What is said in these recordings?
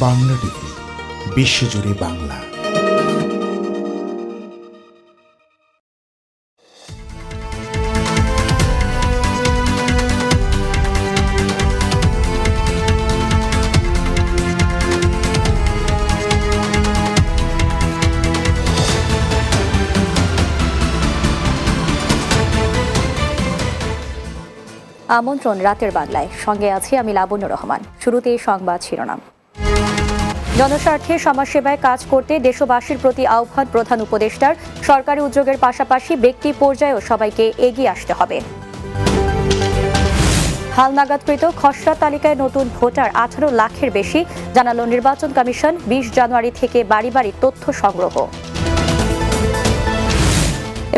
Bangla TV বিশ্বজুড়ে বাংলা। আমন্ত্রণ রাতের বাংলায়। সঙ্গে আছি আমি লাবণ্য রহমান। শুরুতেই সংবাদ শিরোনাম। জনস্বার্থে সমাজসেবায় কাজ করতে দেশবাসীর প্রতি আহ্বান প্রধান উপদেষ্টার। সরকারি উদ্যোগের পাশাপাশি ব্যক্তি পর্যায়েও সবাইকে এগিয়ে আসতে হবে। হালনাগাদকৃত খসড়া তালিকায় নতুন ভোটার আঠারো লাখের বেশি, জানালো নির্বাচন কমিশন বিশ জানুয়ারি থেকে বাড়ি বাড়ি তথ্য সংগ্রহ।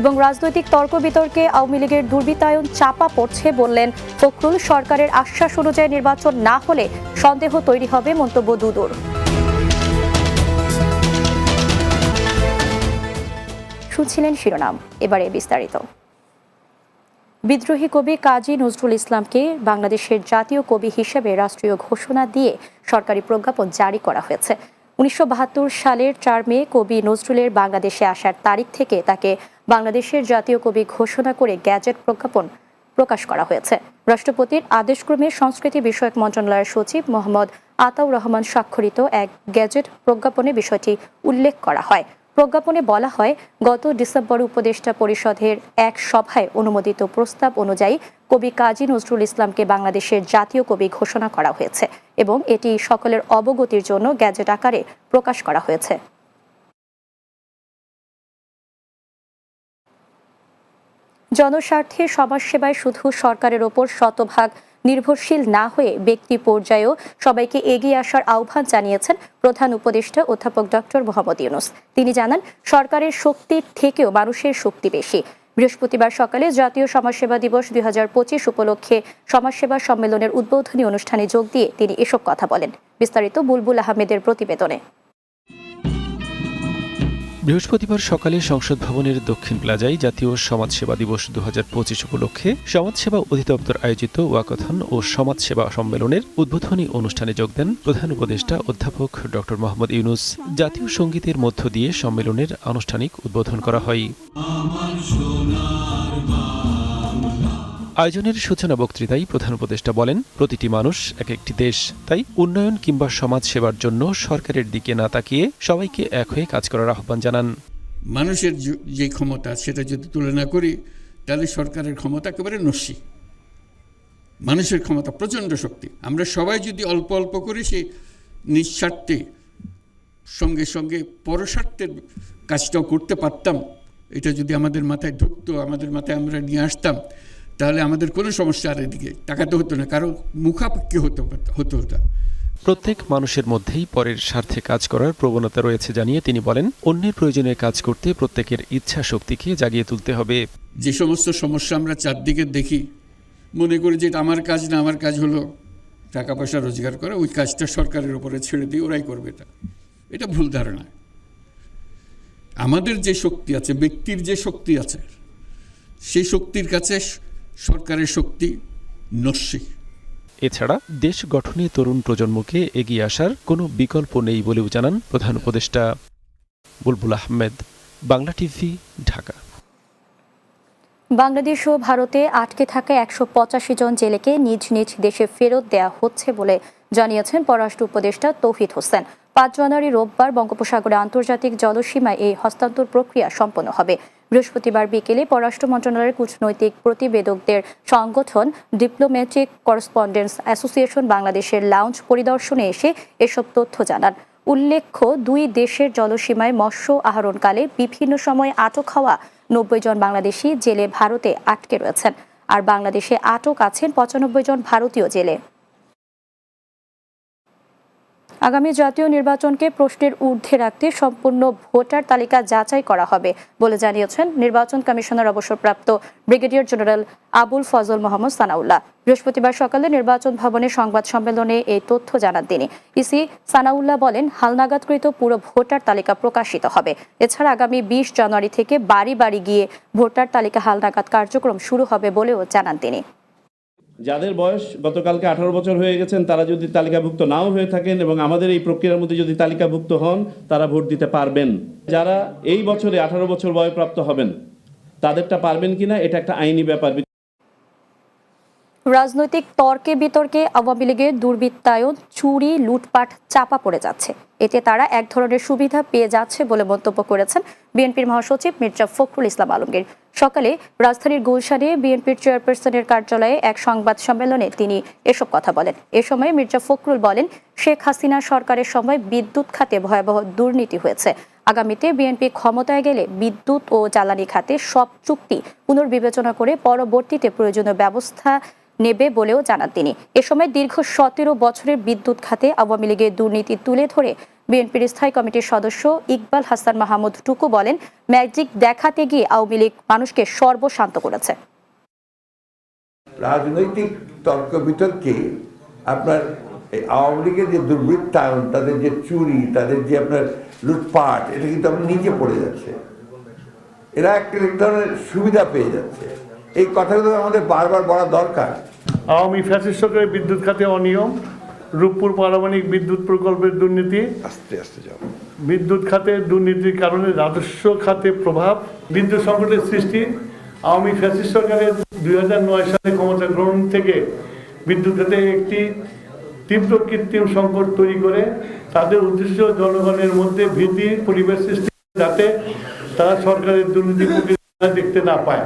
এবং রাজনৈতিক তর্ক বিতর্কে আওয়ামী লীগের দুর্বৃত্তায়ন চাপা পড়ছে বললেন ফখরুল। সরকারের আশ্বাস অনুযায়ী নির্বাচন না হলে সন্দেহ তৈরি হবে মন্তব্য দুদুর। শুনছিলেন শিরোনাম, এবারে বিস্তারিত। বিদ্রোহী কবি কাজী নজরুল ইসলামকে বাংলাদেশের জাতীয় কবি হিসেবে রাষ্ট্রীয় ঘোষণা দিয়ে সরকারি প্রজ্ঞাপন জারি করা হয়েছে। উনিশশো সালের চার মে কবি নজরুলের বাংলাদেশে আসার তারিখ থেকে তাকে বাংলাদেশের জাতীয় কবি ঘোষণা করে গ্যাজেট প্রজ্ঞাপন প্রকাশ করা হয়েছে। রাষ্ট্রপতির আদেশক্রমে সংস্কৃতি বিষয়ক মন্ত্রণালয়ের সচিব মোহাম্মদ আতাউর রহমান স্বাক্ষরিত এক গ্যাজেট প্রজ্ঞাপনে বিষয়টি উল্লেখ করা হয়। প্রজ্ঞাপনে বলা হয়, গত ডিসেম্বর উপদেষ্টা পরিষদের এক সভায় অনুমোদিত প্রস্তাব অনুযায়ী কবি কাজী নজরুল ইসলামকে বাংলাদেশের জাতীয় কবি ঘোষণা করা হয়েছে এবং এটি সকলের অবগতির জন্য গ্যাজেট আকারে প্রকাশ করা হয়েছে। জনস্বার্থে সমাজসেবায় শুধু সরকারের ওপর শতভাগ নির্ভরশীল না হয়ে ব্যক্তি পর্যায়েও সবাইকে এগিয়ে আসার আহ্বান জানিয়েছেন প্রধান উপদেষ্টা অধ্যাপক ডক্টর মোহাম্মদ ইউনুস। তিনি জানান, সরকারের শক্তির থেকেও মানুষের শক্তি বেশি। বৃহস্পতিবার সকালে জাতীয় সমাজসেবা দিবস দুই হাজার পঁচিশ উপলক্ষে সমাজসেবা সম্মেলনের উদ্বোধনী অনুষ্ঠানে যোগ দিয়ে তিনি এসব কথা বলেন। বিস্তারিত বুলবুল আহমেদের প্রতিবেদনে। বৃহস্পতিবার সকালে সংসদ ভবনের দক্ষিণ প্লাজায় জাতীয় সমাজসেবা দিবস দু হাজার পঁচিশ উপলক্ষে সমাজসেবা অধিদপ্তর আয়োজিত ওয়াকথন ও সমাজসেবা সম্মেলনের উদ্বোধনী অনুষ্ঠানে যোগ দেন প্রধান উপদেষ্টা অধ্যাপক ড. মোহাম্মদ ইউনুস। জাতীয় সঙ্গীতের মধ্য দিয়ে সম্মেলনের আনুষ্ঠানিক উদ্বোধন করা হয়। আয়োজনের সূচনা বক্তৃতায় প্রধান উপদেষ্টা বলেন, প্রতিটি মানুষ এক একটি দেশ। তাই উন্নয়ন কিংবা সমাজ সেবার জন্য সরকারের দিকে না তাকিয়ে সবাইকে এক হয়ে কাজ করার আহ্বান জানান। মানুষের যে- ক্ষমতা, সেটা যদি তুলনা করি, তাহলে সরকারের ক্ষমতা একেবারে নস্যি। মানুষের ক্ষমতা প্রচণ্ড শক্তি। আমরা সবাই যদি অল্প অল্প করে, সেই নিঃস্বার্থে সঙ্গে সঙ্গে পরস্বার্থের কাজটাও করতে পারতাম। এটা যদি আমাদের মাথায় ঢুকতো, আমাদের মাথায় আমরা নিয়ে আসতাম তাহলে আমাদের কোনো সমস্যা আর এদিকে তাকাতে হতো না কারও মুখাপেক্ষি হতো হতো হতো প্রত্যেক মানুষের মধ্যেই পরের স্বার্থে কাজ করার প্রবণতা রয়েছে জানিয়ে তিনি বলেন অন্যের প্রয়োজনে কাজ করতে প্রত্যেকের ইচ্ছা শক্তিকে জাগিয়ে তুলতে হবে। যে সমস্ত সমস্যা আমরা চারদিকে দেখি মনে করি যে এটা আমার কাজ না আমার কাজ হলো টাকা পয়সা রোজগার করা ওই কাজটা সরকারের উপরে ছেড়ে দিয়ে ওরাই করবে এটা। এটা ভুল ধারণা। আমাদের যে শক্তি আছে ব্যক্তির যে শক্তি আছে সেই শক্তির কাছে সরকারের শক্তি নস্যি। এছাড়া দেশ গঠনে তরুণ প্রজন্মকে এগিয়ে আসার কোনো বিকল্প নেই বলেও জানান প্রধান উপদেষ্টা বুলবুল আহমেদ বাংলা টিভি ঢাকা। বাংলাদেশ ও ভারতে আটকে থাকা একশো পঁচাশি জন জেলেকে নিজ নিজ দেশে ফেরত দেয়া হচ্ছে বলে জানিয়েছেন পররাষ্ট্র উপদেষ্টা তৌহিদ হোসেন। পাঁচ জানুয়ারি রোববার বঙ্গোপসাগরে আন্তর্জাতিক জলসীমায় এই হস্তান্তর প্রক্রিয়া সম্পন্ন হবে। বৃহস্পতিবার বিকেলে পররাষ্ট্র মন্ত্রণালয়ের কূটনৈতিক প্রতিবেদকদের সংগঠন ডিপ্লোম্যাটিক করসপন্ডেন্স অ্যাসোসিয়েশন বাংলাদেশের লাউঞ্জ পরিদর্শনে এসে এসব তথ্য জানান। উল্লেখ্য, দুই দেশের জলসীমায় মৎস্য আহরণকালে বিভিন্ন সময় আটক হওয়া নব্বই জন বাংলাদেশি জেলে ভারতে আটকে রয়েছেন। আর বাংলাদেশে আটক আছেন পঁচানব্বই জন ভারতীয় জেলে। আগামী জাতীয় নির্বাচনকে প্রশ্নের ঊর্ধ্বে রাখতে সম্পূর্ণ ভোটার তালিকা যাচাই করা হবে বলে জানিয়েছেন নির্বাচন কমিশনার অবসরপ্রাপ্ত ব্রিগেডিয়ার জেনারেল আবুল ফজল মোহাম্মদ সানাউল্লাহ। বৃহস্পতিবার সকালে নির্বাচন ভবনে সংবাদ সম্মেলনে এই তথ্য জানান তিনি। ইসি সানাউল্লাহ বলেন, হালনাগাদকৃত পুরো ভোটার তালিকা প্রকাশিত হবে। এছাড়া আগামী বিশ জানুয়ারি থেকে বাড়ি বাড়ি গিয়ে ভোটার তালিকা হালনাগাদ কার্যক্রম শুরু হবে বলেও জানান তিনি। যাদের বয়স গতকালকে আঠারো বছর হয়ে গেছেন, তারা যদি তালিকাভুক্ত নাও হয়ে থাকেন এবং আমাদের এই প্রক্রিয়ার মধ্যে যদি তালিকাভুক্ত হন, তারা ভোট দিতে পারবেন। যারা এই বছরে আঠারো বছর বয়প্রাপ্ত হবেন, তাদেরটা পারবেন কিনা, এটা একটা আইনি ব্যাপার। রাজনৈতিক তর্কে বিতর্কে আওয়ামী লীগের দুর্বৃত্তায়ন, চুরি, লুটপাট চাপা পড়ে যাচ্ছে। এতে তারা এক ধরনের সুবিধা পেয়ে যাচ্ছে বলে মন্তব্য করেছেন বিএনপির মহাসচিব মির্জা ফখরুল ইসলাম আলমগীর। সকালে রাজধানীর গুলশানে বিএনপির চেয়ারপারসনের কার্যালয়ে এক সংবাদ সম্মেলনে তিনি এসব কথা বলেন। এ সময় মির্জা ফখরুল বলেন, শেখ হাসিনা সরকারের সময় বিদ্যুৎ খাতে ভয়াবহ দুর্নীতি হয়েছে। আগামীতে বিএনপি ক্ষমতায় গেলে বিদ্যুৎ ও জ্বালানি খাতে সব চুক্তি পুনর্বিবেচনা করে পরবর্তীতে প্রয়োজনীয় ব্যবস্থা নেবে বলেও জানান তিনি। এ সময় দীর্ঘ সতেরো বছরের বিদ্যুৎ খাতে আওয়ামী লীগের দুর্নীতি তুলে ধরে বিএনপির স্থায়ী কমিটির সদস্য ইকবাল হাসান মাহমুদ টুকু বলেন ম্যাজিক দেখাতে গিয়ে আওয়ামী লীগ মানুষকে সর্বশান্ত করেছে। রাজনৈতিক তর্ক বিতর্কে আপনার আওয়ামী লীগের যে দুর্বৃত্তায়ন তাদের যে চুরি তাদের যে আপনার লুটপাট এটা কিন্তু আপনার নিচে পড়ে যাচ্ছে। এরা একটা এক ধরনের সুবিধা পেয়ে যাচ্ছে। এই কথাগুলো আমাদের বারবার বলা দরকার। আওয়ামী ফ্যাসিস্ট সরকারের বিদ্যুৎ খাতে অনিয়ম রূপপুর পারমাণবিক বিদ্যুৎ প্রকল্পের দুর্নীতি আস্তে আস্তে যাও। বিদ্যুৎ খাতে দুর্নীতির কারণে রাজস্ব খাতে প্রভাব বিদ্যুৎ সংকটের সৃষ্টি আওয়ামী ফ্যাসিস্ট সরকারের দুই সালে ক্ষমতা গ্রহণ থেকে বিদ্যুৎ খাতে একটি তীব্র কৃত্রিম সংকট তৈরি করে তাদের উদ্দেশ্য জনগণের মধ্যে ভীতি পরিবেশ সৃষ্টি যাতে তারা সরকারের দুর্নীতি দেখতে না পায়।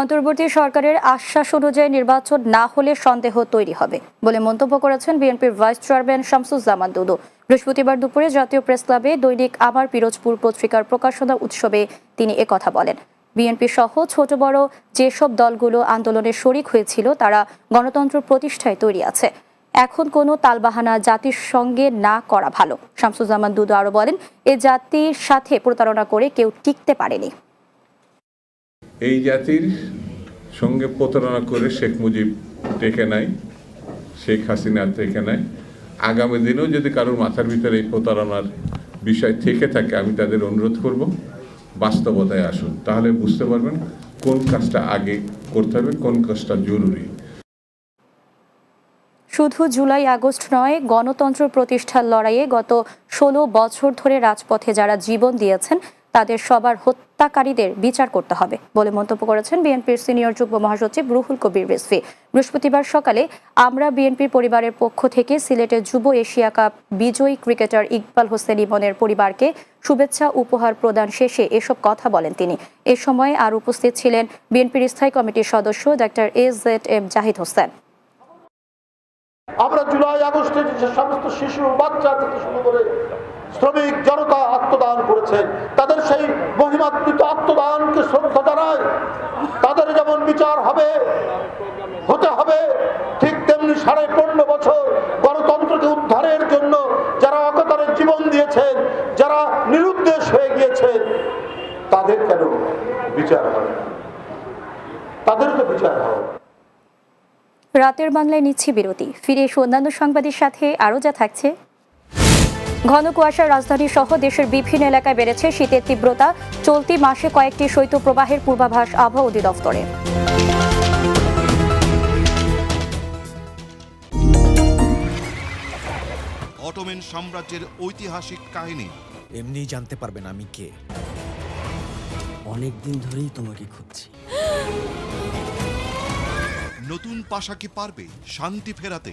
অন্তর্বর্তী সরকারের আশ্বাস অনুযায়ী নির্বাচন না হলে সন্দেহ তৈরি হবে বলে মন্তব্য করেছেন বিএনপির ভাইস চেয়ারম্যান শামসুজ্জামান দুদু। বৃহস্পতিবার দুপুরে জাতীয় প্রেস ক্লাবে দৈনিক আমার পিরোজপুর পত্রিকার প্রকাশনা উৎসবে তিনি একথা বলেন। বিএনপি সহ ছোট বড় যেসব দলগুলো আন্দোলনে শরিক হয়েছিল, তারা গণতন্ত্র প্রতিষ্ঠায় তৈরি আছে। এখন কোনো তালবাহানা জাতির সঙ্গে না করা ভালো। শামসুজ্জামান দুদু আরও বলেন, এ জাতির সাথে প্রতারণা করে কেউ টিকতে পারেনি। এই জাতির সঙ্গে প্রতারণা করে শেখ মুজিব টেকে নাই, শেখ হাসিনা টেকে নাই। আগামী দিনেও যদি কারোর মাথার ভিতরে এই প্রতারণার বিষয় থেকে থাকে, আমি তাদের অনুরোধ করব, বাস্তবতায় আসুন। তাহলে বুঝতে পারবেন কোন কাজটা আগে করতে হবে, কোন কাজটা জরুরি। শুধু জুলাই আগস্ট নয়, গণতন্ত্র প্রতিষ্ঠার লড়াইয়ে গত ষোলো বছর ধরে রাজপথে যারা জীবন দিয়েছেন, তাদের সবার হত্যাকারীদের বিচার করতে হবে বলে মন্তব্য করেছেন বিএনপির সিনিয়র যুগ্ম মহাসচিব রুহুল কবির রিজভী। বৃহস্পতিবার সকালে আমরা বিএনপির পরিবারের পক্ষ থেকে সিলেটের যুব এশিয়া কাপ বিজয়ী ক্রিকেটার ইকবাল হোসেন ইমনের পরিবারকে শুভেচ্ছা উপহার প্রদান শেষে এসব কথা বলেন তিনি। এ সময় আর উপস্থিত ছিলেন বিএনপির স্থায়ী কমিটির সদস্য doctor A Z M Zahid Hossain. আমরা জুলাই আগস্টে যে সমস্ত শিশু বাচ্চা থেকে শুরু করে শ্রমিক জনতা আত্মদান করেছেন। তাদের সেই মহিমাত্মিত আত্মদানকে শ্রদ্ধা জানায়। তাদের যেমন বিচার হবে, হতে হবে, ঠিক তেমনি সাড়ে পনেরো বছর গণতন্ত্রকে উদ্ধারের জন্য যারা অকতারে জীবন দিয়েছেন, যারা নিরুদ্দেশ হয়ে গিয়েছেন, তাদের কেন বিচার হবে? তাদের তো বিচার হবে। রাতের বাংলায় নিচ্ছি বিরতি। ফিরে এসে অন্যান্য সংবাদের সাথে। আরও যা থাকছে। ঘন কুয়াশার রাজধানী সহ দেশের বিভিন্ন এলাকায় বেড়েছে শীতের তীব্রতা। চলতি মাসে কয়েকটি শৈত্যপ্রবাহের পূর্বাভাস আবহাওয়া অধিদপ্তরের অটোমেন সাম্রাজ্যের ঐতিহাসিক কাহিনী। এমনি জানতে পারবেন আমি কে। অনেক দিন ধরেই তোমাকে খুঁজছি। নতুন পাশা কি পারবে? শান্তি ফেরাতে।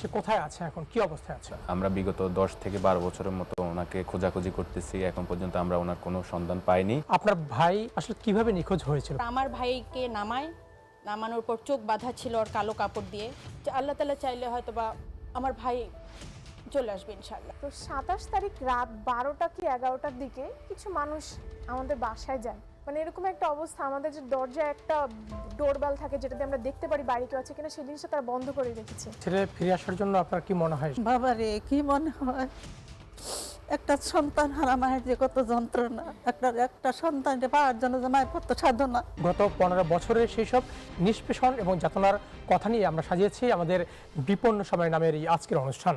সে কোথায় আছে এখন? কি অবস্থায় আছে? আমরা বিগত দশ থেকে বারো বছরের মতো ওনাকে খোঁজাখুঁজি করতেছি। এখন পর্যন্ত আমরা ওনার কোনো সন্ধান পাইনি। আপনার ভাই আসলে কীভাবে নিখোঁজ হয়েছিল? আমার ভাইকে নামায় নামানোর পর চোখ বাঁধা ছিল আর কালো কাপড় দিয়ে। আল্লাহ তালা চাইলে হয়তো বা আমার ভাই চলে আসবে ইনশাল্লাহ তো সাতাশ তারিখ রাত বারোটা কি এগারোটার দিকে কিছু মানুষ আমাদের বাসায় যায়। মানে এরকম একটা অবস্থা আমাদের যে দরজায় একটা ডোরবেল থাকে যেটাতে আমরা দেখতে পারি বাড়ি কেউ আছে কিনা সেই জিনিসটা তারা বন্ধ করে রেখেছে। ছেলে ফিরে আসার জন্য আপনার কি মনে হয়? বাবা রে কি মনে হয়? একটা সন্তান হারা মায়ের যে কত যন্ত্রণা একটা একটা সন্তানকে পাওয়ার জন্য যে মায়ের কত সাধনা। গত পনেরো বছরের সেই সব নিষ্পেষণ এবং যাতনার কথা নিয়ে আমরা সাজিয়েছি আমাদের বিপন্ন সময় নামের এই আজকের অনুষ্ঠান।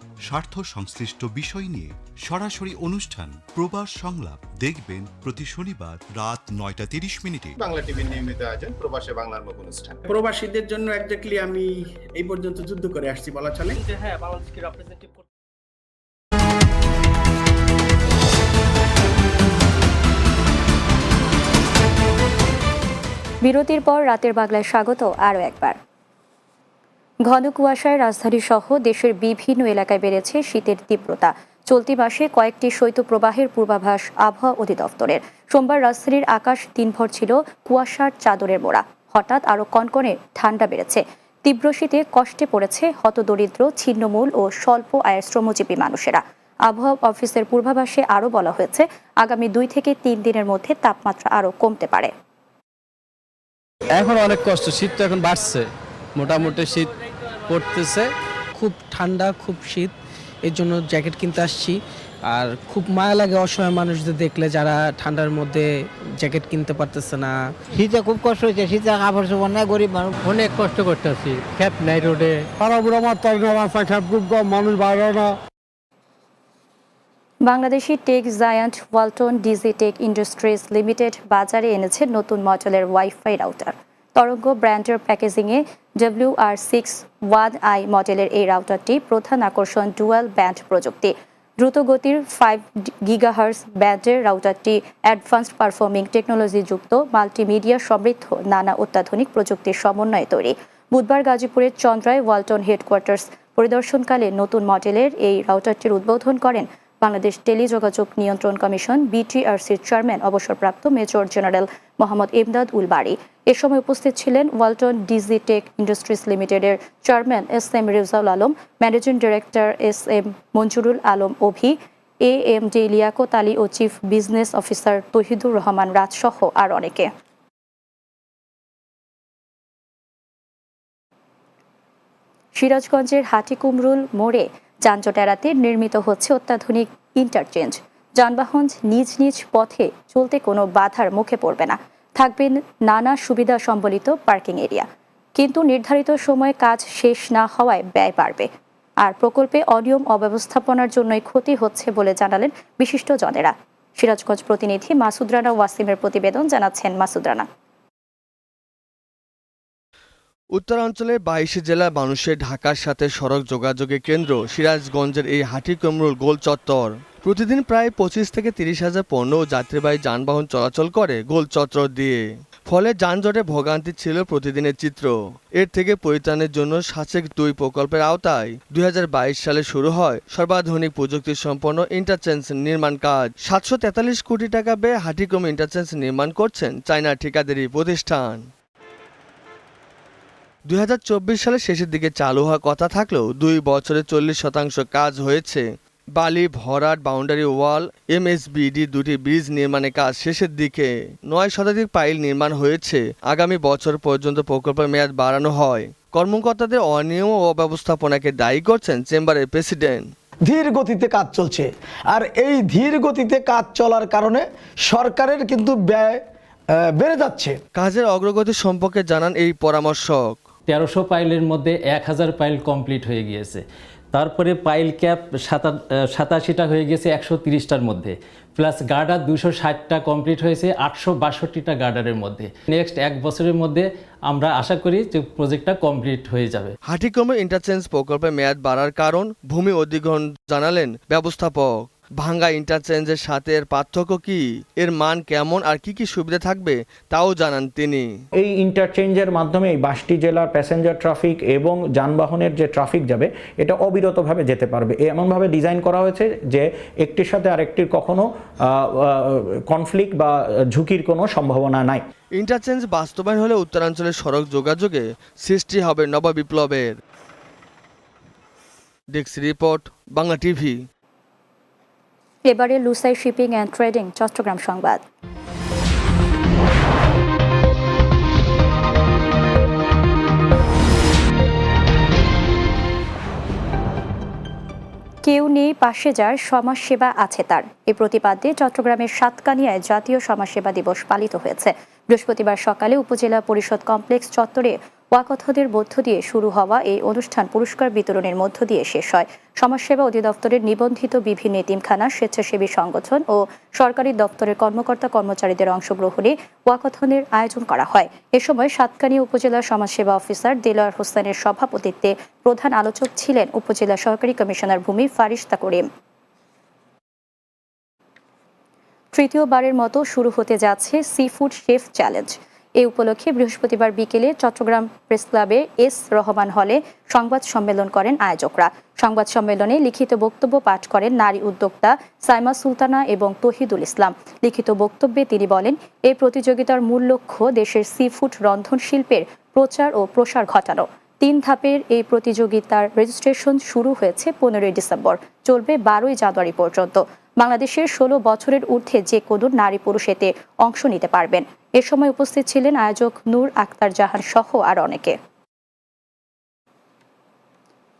স্বার্থ সংশ্লিষ্ট বিষয় নিয়ে সরাসরি অনুষ্ঠান প্রবাস সংলাপ দেখবেন প্রতি শনিবার রাত নয়টা তিরিশ মিনিটে। বাংলা টিভির নিয়মিত আয়োজন প্রবাসে বাংলার মুখ অনুষ্ঠান। প্রবাসীদের জন্য একজাক্টলি আমি এই পর্যন্ত যুদ্ধ করে আসছি বলা চলে। হ্যাঁ বাংলাদেশকে রিপ্রেজেন্টেটিভ বিরতির পর রাতের বাংলায় স্বাগত আরও একবার। ঘন কুয়াশায় রাজধানী সহ দেশের বিভিন্ন এলাকায় বেড়েছে শীতের তীব্রতা। চলতি মাসে কয়েকটি শৈত্যপ্রবাহের পূর্বাভাস আবহাওয়া অধিদপ্তরের। সোমবার রাজধানীর আকাশ দিনভর ছিল কুয়াশার চাদরের মোড়া। হঠাৎ আরও কনকনে ঠান্ডা বেড়েছে। তীব্র শীতে কষ্টে পড়েছে হতদরিদ্র, ছিন্নমূল ও স্বল্প আয়ের শ্রমজীবী মানুষেরা। আবহাওয়া অফিসের পূর্বাভাসে আরও বলা হয়েছে, আগামী দুই থেকে তিন দিনের মধ্যে তাপমাত্রা আরও কমতে পারে। এখন অনেক কষ্ট, শীত তো এখন বাড়ছে। মোটামুটি শীত পড়তেছে। খুব ঠান্ডা খুব শীত এর জন্য জ্যাকেট কিনতে আসছি। আর খুব মায়া লাগে অসহায় মানুষদের দেখলে যারা ঠান্ডার মধ্যে জ্যাকেট কিনতে পারতেছে না। শীতে খুব কষ্ট হচ্ছে শীতে কাপড় চোপড় নেই গরিব মানুষ। অনেক কষ্ট করতেছি খ্যাপ নাই রোডে। পাড়া বুড়া মারতে রাস্তা খ্যাপ খুব কম মানুষ বাইরে না। Bangladeshi tech giant Walton Digitech Industries Limited বাজারে এনেছে নতুন মডেলের ওয়াইফাই রাউটার। তরঙ্গ ব্র্যান্ডের প্যাকেজিংয়ে W R six one I মডেলের এই রাউটারটি প্রধান আকর্ষণ ডুয়াল ব্যান্ড প্রযুক্তি। দ্রুতগতির ফাইভ গিগাহার্স ব্যান্ডের রাউটারটি অ্যাডভান্সড পারফর্মিং টেকনোলজিযুক্ত মাল্টিমিডিয়া সমৃদ্ধ, নানা অত্যাধুনিক প্রযুক্তির সমন্বয়ে তৈরি। বুধবার গাজীপুরের চন্দ্রায় ওয়ালটন হেডকোয়ার্টার্স পরিদর্শনকালে নতুন মডেলের এই রাউটারটির উদ্বোধন করেন বাংলাদেশ টেলিযোগাযোগ নিয়ন্ত্রণ কমিশন, বিটিআরসির চেয়ারম্যান, অবসরপ্রাপ্ত মেজর জেনারেল মোহাম্মদ ইমদাদ উল বাড়ি এ সময় উপস্থিত ছিলেন ওয়ালটন ডিজিটেক ইন্ডাস্ট্রিজ লিমিটেডের chairman S M Rezaul Alam, managing director S M Manjurul Alam Avi, A M D Liaquat Ali O chief business officer Tahidur Rahman রাজসহ আর অনেকে। সিরাজগঞ্জের হাটিকুমরুল মোড়ে যানজট এড়াতে নির্মিত হচ্ছে অত্যাধুনিক ইন্টারচেঞ্জ যানবাহন নিজ নিজ পথে চলতে কোনো বাধার মুখে পড়বে না। থাকবেন নানা সুবিধা সম্বলিত পার্কিং এরিয়া কিন্তু নির্ধারিত সময়ে কাজ শেষ না হওয়ায় ব্যয় বাড়বে। আর প্রকল্পে অনিয়ম অব্যবস্থাপনার জন্যই ক্ষতি হচ্ছে বলে জানালেন বিশিষ্ট জনেরা সিরাজগঞ্জ প্রতিনিধি মাসুদ রানা ওয়াসিমের প্রতিবেদন জানাচ্ছেন মাসুদ রানা। উত্তরাঞ্চলের বাইশে জেলা মানুষের ঢাকার সাথে সড়ক যোগাযোগের কেন্দ্র সিরাজগঞ্জের এই হাটিকমরুল গোল চত্বর। প্রতিদিন প্রায় পঁচিশ থেকে তিরিশ হাজার পণ্য ও যাত্রীবাহী যানবাহন চলাচল করে গোল চত্বর দিয়ে। ফলে যানজটে ভোগান্তি ছিল প্রতিদিনের চিত্র। এর থেকে পরিত্রাণের জন্য সাচেক দুই প্রকল্পের আওতায় দুই হাজার বাইশ সালে শুরু হয় সর্বাধুনিক প্রযুক্তি সম্পন্ন ইন্টারচেঞ্জ নির্মাণ কাজ। সাতশো তেতাল্লিশ কোটি টাকা ব্যয়ে হাটিকম ইন্টারচেঞ্জ নির্মাণ করছেন চায়না ঠিকাদারি প্রতিষ্ঠান। দুই সালের শেষের দিকে চালু হওয়ার কথা থাকলেও দুই বছরে চল্লিশ শতাংশ কাজ হয়েছে। বালি ভরাট বাউন্ডারি ওয়াল এমএসবিডি দুটি ব্রিজ নির্মাণের কাজ শেষের দিকে নয় শতাধিক পাইল নির্মাণ হয়েছে। আগামী বছর পর্যন্ত প্রকল্পের মেয়াদ বাড়ানো হয়। কর্মকর্তাদের অনিয়ম ও অব্যবস্থাপনাকে দায়ী করছেন চেম্বারের প্রেসিডেন্ট। ধীর গতিতে কাজ চলছে। আর এই ধীর গতিতে কাজ চলার কারণে সরকারের কিন্তু ব্যয় বেড়ে যাচ্ছে। কাজের অগ্রগতি সম্পর্কে জানান এই পরামর্শক। তেরোশো পাইলের মধ্যে এক হাজার পাইল কমপ্লিট হয়ে গিয়েছে। তারপরে পাইল ক্যাপ সাতা, সাতাশিটা হয়ে গেছে একশো তিরিশটার মধ্যে। প্লাস গার্ডার দুশো ষাটটা কমপ্লিট হয়েছে আটশো বাষট্টিটা গার্ডারের মধ্যে। নেক্সট এক বছরের মধ্যে আমরা আশা করি যে প্রজেক্টটা কমপ্লিট হয়ে যাবে। হাটিকমে ইন্টারচেঞ্জ প্রকল্পের মেয়াদ বাড়ার কারণ ভূমি অধিগ্রহণ জানালেন ব্যবস্থাপক। ভাঙ্গা ইন্টারচেঞ্জের সাথে এর পার্থক্য কি? এর মান কেমন আর কি কি সুবিধা থাকবে? তাও জানান তিনি। এই ইন্টারচেঞ্জের মাধ্যমে এই বাসটি জেলার প্যাসেঞ্জার ট্রাফিক এবং যানবাহনের যে ট্রাফিক যাবে এটা অবিরতভাবে যেতে পারবে। এমনভাবে ডিজাইন করা হয়েছে যে একটির সাথে আরেকটির কখনো কনফ্লিক্ট বা ঝুঁকির কোনো সম্ভাবনা নাই। ইন্টারচেঞ্জ বাস্তবায়ন হলে উত্তরাঞ্চলের সড়ক যোগাযোগে সৃষ্টি হবে নব বিপ্লবের ডেস্ক রিপোর্ট বাংলা টিভি এবারে Lushai shipping and trading, Chittagong সংবাদ। কেউ নেই, পাশে যার সমাজসেবা আছে তার। এই প্রতিপাদ্যে চট্টগ্রামের সাতকানিয়ায় জাতীয় সমাজসেবা দিবস পালিত হয়েছে। বৃহস্পতিবার সকালে উপজেলা পরিষদ কমপ্লেক্স চত্বরে ওয়াকথদের মধ্য দিয়ে শুরু হওয়া এই অনুষ্ঠান পুরস্কার বিতরণের মধ্য দিয়ে শেষ হয়। সমাজসেবা অধিদপ্তরের নিবন্ধিত বিভিন্ন এতিমখানা, স্বেচ্ছাসেবী সংগঠন ও সরকারি দপ্তরের কর্মকর্তা কর্মচারীদের অংশগ্রহণে ওয়াকথনের আয়োজন করা হয়। এ সময় সাতকানিয়া উপজেলা সমাজসেবা অফিসার দেলোয়ার হোসেনের সভাপতিত্বে প্রধান আলোচক ছিলেন উপজেলা সহকারী কমিশনার ভূমি ফারিস্তা করিম। তৃতীয়বারের মতো শুরু হতে যাচ্ছে সি ফুড শেফ চ্যালেঞ্জ। এই উপলক্ষে বৃহস্পতিবার বিকেলে চট্টগ্রাম প্রেস ক্লাবে এস রহমান হলে সংবাদ সম্মেলন করেন আয়োজকরা। সংবাদ সম্মেলনে লিখিত বক্তব্য পাঠ করেন নারী উদ্যোক্তা সাইমা সুলতানা এবং তহিদুল ইসলাম। লিখিত বক্তব্যে তিনি বলেন এই প্রতিযোগিতার মূল লক্ষ্য দেশের সি ফুড রন্ধন শিল্পের প্রচার ও প্রসার ঘটানো। তিন ধাপের এই প্রতিযোগিতার রেজিস্ট্রেশন শুরু হয়েছে পনেরোই ডিসেম্বর। চলবে বারোই জানুয়ারি পর্যন্ত। বাংলাদেশের ষোলো বছরের ঊর্ধ্বে যে কোনো নারী পুরুষ এতে অংশ নিতে পারবেন। এ সময় উপস্থিত ছিলেন আয়োজক নূর আক্তার জাহান সহ আর অনেকে।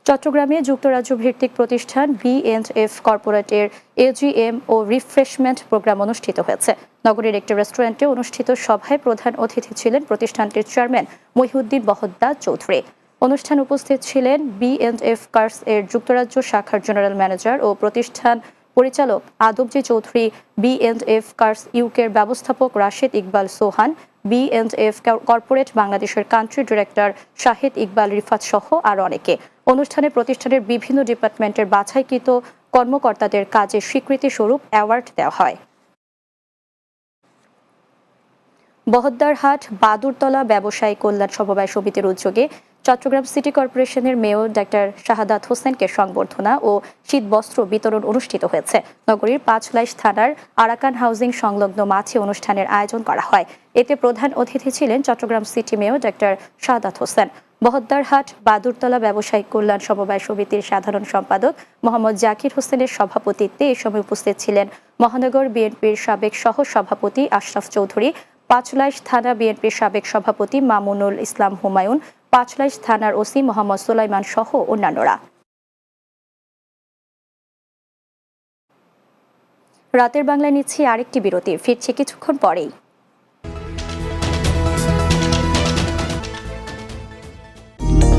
চট্টগ্রামে যুক্তরাজ্য ভিত্তিক প্রতিষ্ঠান বি এন্ড এফ কর্পোরেটের এজিএম ও রিফ্রেশমেন্ট প্রোগ্রাম অনুষ্ঠিত হয়েছে। নগরীর একটি রেস্টুরেন্টে অনুষ্ঠিত সভায় প্রধান অতিথি ছিলেন প্রতিষ্ঠানটির চেয়ারম্যান মহিউদ্দিন বহদ্দা চৌধুরী। অনুষ্ঠানে উপস্থিত ছিলেন বি এন্ড এফ কার্স এর যুক্তরাজ্য শাখার জেনারেল ম্যানেজার ও প্রতিষ্ঠান পরিচালক আদবজি Chowdhury B and F cars ইউকের ব্যবস্থাপক Rashed Iqbal Sohan B and F corporate বাংলাদেশের কান্ট্রি ডিরেক্টর শাহেদ ইকবাল রিফাত সহ আর অনেকে। অনুষ্ঠানে প্রতিষ্ঠানের বিভিন্ন ডিপার্টমেন্টের বাছাইকৃত কর্মকর্তাদের কাজে স্বীকৃতি স্বরূপ অ্যাওয়ার্ড দেওয়া হয়। বহদ্দারহাট বাদুরতলা ব্যবসায়ী কল্যাণ সমবায় সমিতির উদ্যোগে চট্টগ্রাম সিটি কর্পোরেশনের মেয়র ডাক্তার শাহাদাত হোসেনকে সংবর্ধনা ও শীতবস্ত্র বিতরণ অনুষ্ঠিত হয়েছে। নগরীর পাঁচলাইশ থানার আরাকান হাউজিং সংলগ্ন মাঠে অনুষ্ঠানের আয়োজন করা হয়। এতে প্রধান অতিথি ছিলেন Chittagong city mayor doctor Shahadat Hossain. Bahaddarhat Baduratala ব্যবসায়িক কল্যাণ সমবায় সমিতির সাধারণ সম্পাদক মোহাম্মদ জাকির হোসেনের সভাপতিত্বে এ সময় উপস্থিত ছিলেন মহানগর বিএনপির সাবেক সহ সভাপতি আশরাফ চৌধুরী, পাঁচলাইশ থানা বিএনপির সাবেক সভাপতি মামুনুল ইসলাম হুমায়ুন পাঁচলাইশ থানার ওসি মোহাম্মদ সোলাইমান সহ অন্যান্যরা। রাতের বাংলায় নিচ্ছি আরেকটি বিরতি, ফিরছে কিছুক্ষণ পরেই।